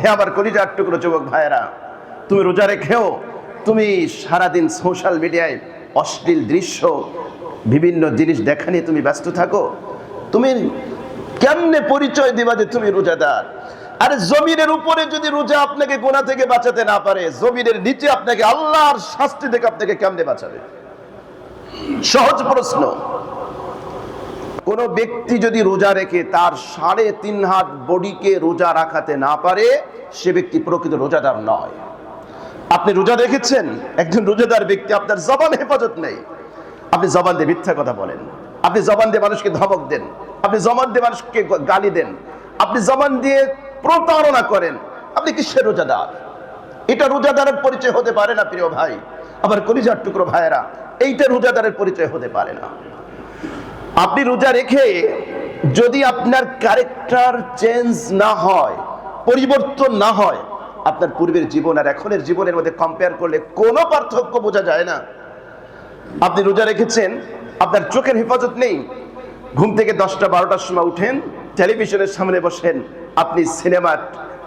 হে আমার কলিজার টুকরো যুবক ভাইয়েরা, তুমি রোজা রেখেও, তুমি সারাদিন সোশ্যাল মিডিয়ায় অশ্লীল দৃশ্য, বিভিন্ন জিনিস দেখা নিয়ে তুমি ব্যস্ত থাকো, তুমি কেমনে পরিচয় দিবা যে তুমি রোজাদার? আরে জমিনের উপরে যদি রোজা আপনাকে গোনা থেকে বাঁচাতে না পারে, জমিনের নিচে আপনাকে আল্লাহর শাস্তি থেকে আপনাকে কেমনে বাঁচাবে? সহজ প্রশ্ন। কোন ব্যক্তি যদি রোজা রেখে তার সাড়ে তিন হাত বডিকে রোজা রাখাতে না পারে, সে ব্যক্তি প্রকৃত রোজাদার নয়। আপনি রোজা রেখেছেন, একজন রোজাদার ব্যক্তি আপনার জবান হেফাজত নেই। আপনি জবান দিয়ে মিথ্যা কথা বলেন। আপনি জবান দিয়ে মানুষকে ধমক দেন। আপনি জবান দিয়ে মানুষকে গালি দেন। আপনি জবান দিয়ে প্রতারণা করেন। আপনি কিসের রোজাদার? এটা রোজাদারের পরিচয় হতে পারে না, প্রিয় ভাই। আবার কলিজার টুকরো ভাইয়েরা, এইটা রোজাদারের পরিচয় হতে পারে না। আপনি রোজা রেখে যদি আপনার ক্যারেক্টার চেঞ্জ না হয়, পরিবর্তন না হয়, আপনার পূর্বের জীবন আর এখনের জীবনের মধ্যে কম্পেয়ার করলে কোনো পার্থক্য বোঝা যায় না। আপনি রোজা রেখেছেন, আপনার চোখের হেফাজত নেই। ঘুম থেকে দশটা, বারোটার সময় উঠেন, টেলিভিশনের সামনে বসেন, আপনি সিনেমা,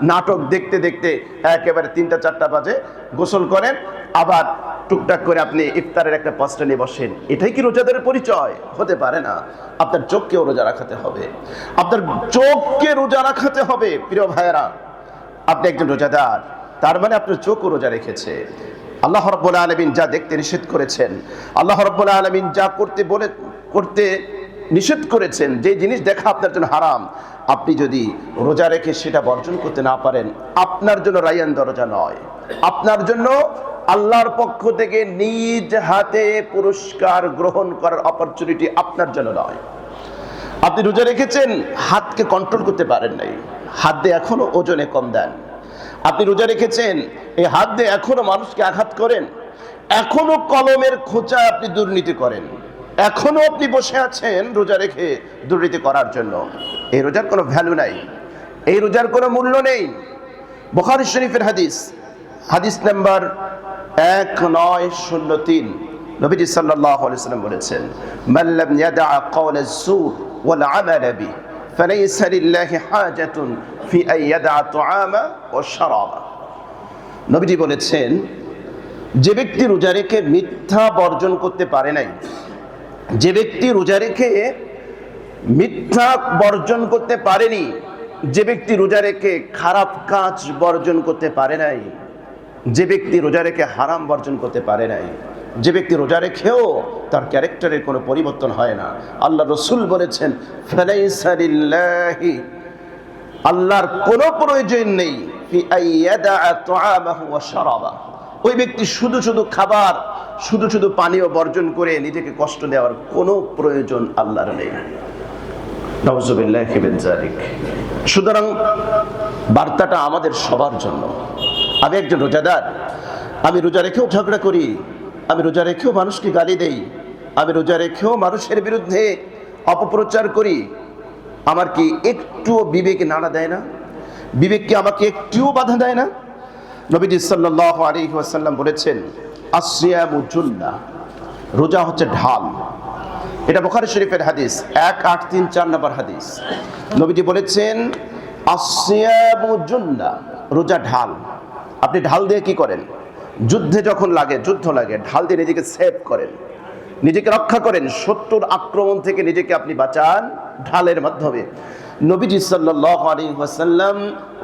নাটক দেখতে দেখতে একেবারে তিনটা, চারটা বাজে, গোসল করেন, আবার টুকটাক করে আপনি ইফতারের একটা পাঁচটা নিয়ে বসেন, এটাই কি রোজাদারের পরিচয়? হতে পারে না। আপনার চোখকেও রোজা রাখাতে হবে। আপনার চোখকে রোজা রাখাতে হবে, প্রিয় ভাইয়েরা। আপনি একজন রোজাদার, তার মানে আপনার চোখও রোজা রেখেছে। আল্লাহ রব্বুল আলমিন যা দেখতে নিষেধ করেছেন, আল্লাহ রব্বুল আলমিন যা করতে বলে, করতে নিষেধ করেছেন, যে জিনিস দেখা আপনার জন্য হারাম, আপনি যদি রোজা রেখে সেটা বর্জন করতে না পারেন, আপনার জন্য রায়ান দরজা নয়। আপনার জন্য আল্লাহর পক্ষ থেকে নিজ হাতে পুরস্কার গ্রহণ করার অপরচুনিটি আপনার জন্য নয়। আপনি রোজা রেখেছেন, হাতকে কন্ট্রোল করতে পারেন নাই। হাত দিয়ে এখনও ওজনে কম দেন। আপনি রোজা রেখেছেন, এই হাত দিয়ে এখনও মানুষকে আঘাত করেন। এখনও কলমের খোঁচা আপনি দুর্নীতি করেন। এখনও আপনি বসে আছেন রোজা রেখে দুর্নীতি করার জন্য। এই রোজার কোনো ভ্যালু নাই। এই রোজার কোনো মূল্য নেই। বুখারী শরীফের হাদিস হাদিস নাম্বার এক নয় শূন্য তিন নবীজি সাল্লাল্লাহু আলাইহি সাল্লাম বলেছেন মান লাম ইয়াদা ক্বাওলা الزور والعمل به فليس لله حاجة في أن يدع الطعام والشراب নবীজি বলেছেন যে ব্যক্তি রোজা রেখে মিথ্যা বর্জন করতে পারে নাই যে ব্যক্তি রোজা রেখে মিথ্যা বর্জন করতে পারেনি যে ব্যক্তি রোজা রেখে খারাপ কাজ বর্জন করতে পারে নাই যে ব্যক্তি রোজা রেখে হারাম বর্জন করতে পারে নাই, যে ব্যক্তি রোজা রেখেও তার ক্যারেক্টারের কোনো পরিবর্তন হয় না। আল্লাহ রসুল বলেছেন আল্লাহর কোনো প্রয়োজন নেই ওই ব্যক্তি শুধু শুধু খাবার, শুধু শুধু পানীয় বর্জন করে নিজেকে কষ্ট দেওয়ার কোনো প্রয়োজন আল্লাহর নেই। সুতরাং বার্তাটা আমাদের সবার জন্য। আমি একজন রোজাদার। আমি রোজা রেখেও ঝগড়া করি। আমি রোজা রেখেও মানুষকে গালি দেই। আমি রোজা রেখেও মানুষের বিরুদ্ধে অপপ্রচার করি। আমার কি একটুও বিবেকে নাড়া দেয় না? বিবেক কি আমাকে একটুও বাধা দেয় না? নবীজি সাল্লাহ আলী বলেছেন জুন্না রোজা হচ্ছে ঢাল। এটা বোখারি শরীফের হাদিস, এক আট তিন চার নম্বর হাদিস। নবীজি বলেছেন জুন্না রোজা ঢাল। আপনি ঢাল দিয়ে কি করেন? যুদ্ধে যখন লাগে, যুদ্ধ লাগে, ঢাল দিয়ে নিজেকে সেভ করেন। নিজেকে রক্ষা করেন। শত্রুর আক্রমণ থেকে নিজেকে আপনি বাঁচান ঢালের মাধ্যমে। নবীজি ওয়াসাল্লাম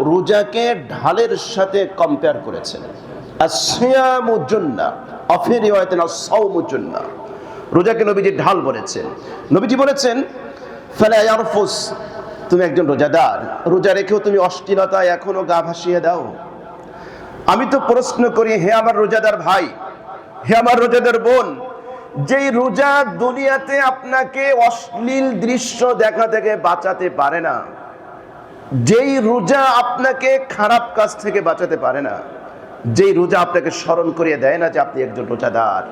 রোজাকে ঢালের সাথে কম্পেয়ার করেছেন। রোজাকে নবীজি ঢাল বলেছেন। নবীজি বলেছেন তুমি একজন রোজাদার। রোজা রেখেও তুমি অশ্লীলতায় এখনও গা ভাসিয়ে দাও। আমি তো প্রশ্ন করি, হে আমার রোজাদার ভাই, হে আমার রোজাদার বোন, যেই রোজা দুনিয়াতে আপনাকে অশ্লীল দৃশ্য দেখা থেকে বাঁচাতে পারে না, যেই রোজা আপনাকে খারাপ কাজ থেকে বাঁচাতে পারে না, যেই রোজা আপনাকে স্মরণ করিয়ে দেয় না যে আপনি একজন রোজাদার,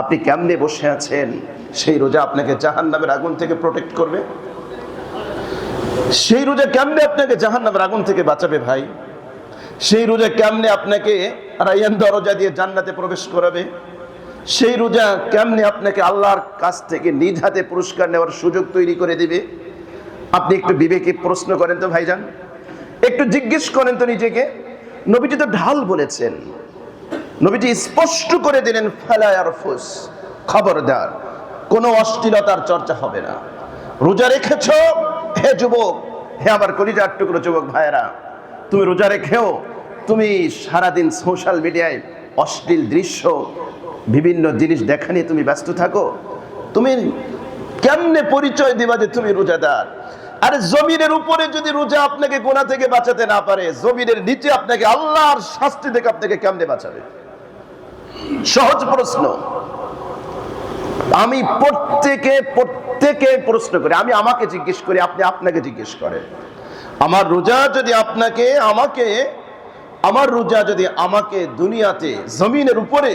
আপনি কেমনে বসে আছেন? সেই রোজা আপনাকে জাহান নামের আগুন থেকে প্রোটেক্ট করবে? সেই রোজা কেমনে আপনাকে জাহান নামের আগুন থেকে বাঁচাবে ভাই? সেই রোজা কেমনে আপনাকে রাইয়ান দরজা দিয়ে জান্নাতে প্রবেশ করাবে? সেই রোজা কেমনে আপনাকে আল্লাহর কাছ থেকে নিজ হাতে পুরস্কার নেওয়ার সুযোগ তৈরি করে দিবে? আপনি একটু বিবেকে প্রশ্ন করেন তো ভাইজান। একটু জিজ্ঞেস করেন তো নিজেকে। নবীজি তো ঢাল বলেছেন। নবীজি স্পষ্ট করে দিলেন ফেলায়ার ফুস খবরদার, কোনো অশ্লীলতার চর্চা হবে না। রোজা রেখেছ, হে যুবক, হে আমার কলিজার টুকরো যুবক ভাইয়েরা তুমি রোজা রেখেও তুমি সারাদিন সোশ্যাল মিডিয়ায় অশ্লীল দৃশ্য, বিভিন্ন জিনিস দেখা নিয়ে তুমি ব্যস্ত থাকো, তুমি কেমনে পরিচয় দিবা যে তুমি রোজাদার? আরে জমিনের উপরে যদি রোজা আপনাকে গোনা থেকে বাঁচাতে না পারে, জমিনের নিচে আপনাকে আল্লাহর শাস্তি থেকে আপনাকে কেমনে বাঁচাবে? সহজ প্রশ্ন। আমি প্রত্যেকে প্রত্যেকে প্রশ্ন করি। আমি আমাকে জিজ্ঞেস করি, আপনি আপনাকে জিজ্ঞেস করেন। আমার রোজা যদি আপনাকে, আমাকে, আমার রোজা যদি আমাকে দুনিয়াতে, জমিনের উপরে,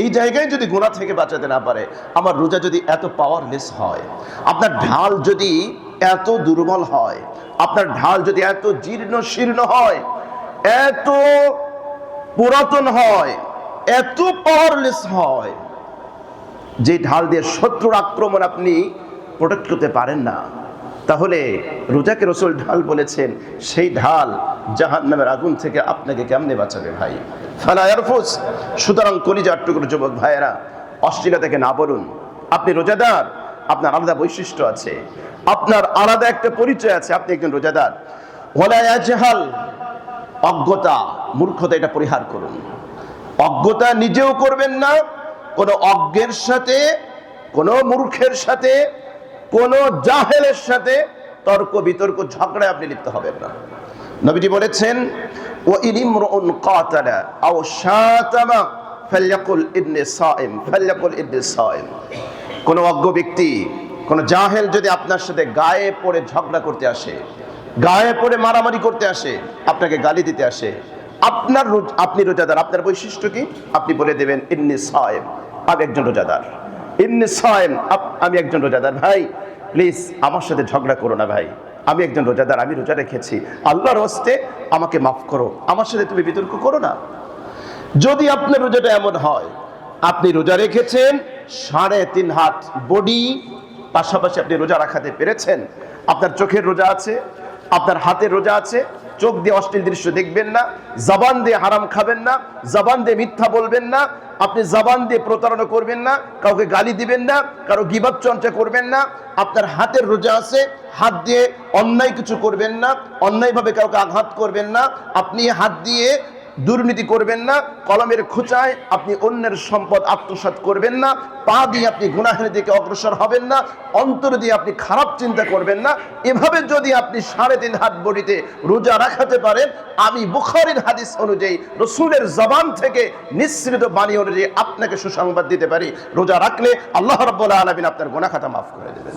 এই জায়গায় যদি গোনা থেকে বাঁচাতে না পারে, আমার রোজা যদি এত পাওয়ারলেস হয়, আপনার ঢাল যদি এত দুর্বল হয়, আপনার ঢাল যদি এত জীর্ণ শীর্ণ হয়, এত পুরাতন হয়, এত পাওয়ারলেস হয়, যে ঢাল দিয়ে শত্রুর আক্রমণ আপনি প্রোটেক্ট করতে পারেন না। তাহলে রোজাকে রসুল ঢাল বলেছেন, সেই ঢাল জাহান নামের আগুন থেকে আপনাকে কেমনে বাঁচাবে ভাই? ফালায়ারফুস সুতরাং কলিজার টুকরো যুবক ভাইয়েরা, অশ্লীলতাকে না বলুন। আপনি রোজাদার, আপনার আলাদা বৈশিষ্ট্য আছে। আপনার আলাদা একটা পরিচয় আছে, আপনি একজন রোজাদার। ওলায়াজহাল অজ্ঞতা, মূর্খতা এটা পরিহার করুন। অজ্ঞতা নিজেও করবেন না, কোনো অজ্ঞের সাথে, কোনো মূর্খের সাথে কোনো জাহেলের সাথে তর্ক বিতর্ক, ঝগড়ায় আপনি লিপ্ত হবেন না। নবীজি বলেছেন ও ইনিমরুন কাতালা আও শাতামা ফালয়াকুল ইবনে সাইম ফালয়াকুল ইবনে সাইম। কোন অজ্ঞ ব্যক্তি, কোন জাহেল যদি আপনার সাথে গায়ে পড়ে ঝগড়া করতে আসে, গায়ে পড়ে মারামারি করতে আসে, আপনাকে গালি দিতে আসে, আপনার আপনি রোজাদার, আপনার বৈশিষ্ট্য কি? আপনি বলে দেবেন ইন্নি সায়েম আমি একজন রোজাদার। ইন্নি সায়েম আমি একজন রোজাদার ভাই। প্লিজ, আমার সাথে ঝগড়া করো না ভাই। আমি একজন রোজাদার, আমি রোজা রেখেছি। আল্লাহর হস্তে আমাকে মাফ করো। আমার সাথে তুমি বিতর্ক করো না। যদি আপনার রোজাটা এমন হয়, আপনি রোজা রেখেছেন, সাড়ে তিন হাত বডি, পাশাপাশি আপনি রোজা রাখাতে পেরেছেন, আপনার চোখের রোজা আছে, আপনার হাতের রোজা আছে চোখ দিয়ে অশ্লীল দৃশ্য দেখবেন না, জবান দিয়ে হারাম খাবেন না, জবান দিয়ে মিথ্যা বলবেন না, আপনি জবান দিয়ে প্রতারণা করবেন না, কাউকে গালি দিবেন না, কারও গিবাদ চর্চা করবেন না, আপনার হাতের রোজা আছে, হাত দিয়ে অন্যায় কিছু করবেন না, অন্যায়ভাবে কাউকে আঘাত করবেন না, আপনি হাত দিয়ে দুর্নীতি করবেন না, কলমের খোঁচায় আপনি অন্যের সম্পদ আত্মসাৎ করবেন না, পা দিয়ে আপনি গুনাহের দিকে অগ্রসর হবেন না, অন্তর দিয়ে আপনি খারাপ চিন্তা করবেন না। এভাবে যদি আপনি সাড়ে তিন হাত বডিতে রোজা রাখাতে পারেন, আমি বুখারির হাদিস অনুযায়ী রসুলের জবান থেকে নিঃসৃত বাণী অনুযায়ী আপনাকে সুসংবাদ দিতে পারি। রোজা রাখলে আল্লাহ রব্বুল্লাহ আলমিন আপনার গোনা খাতা মাফ করে দেবেন।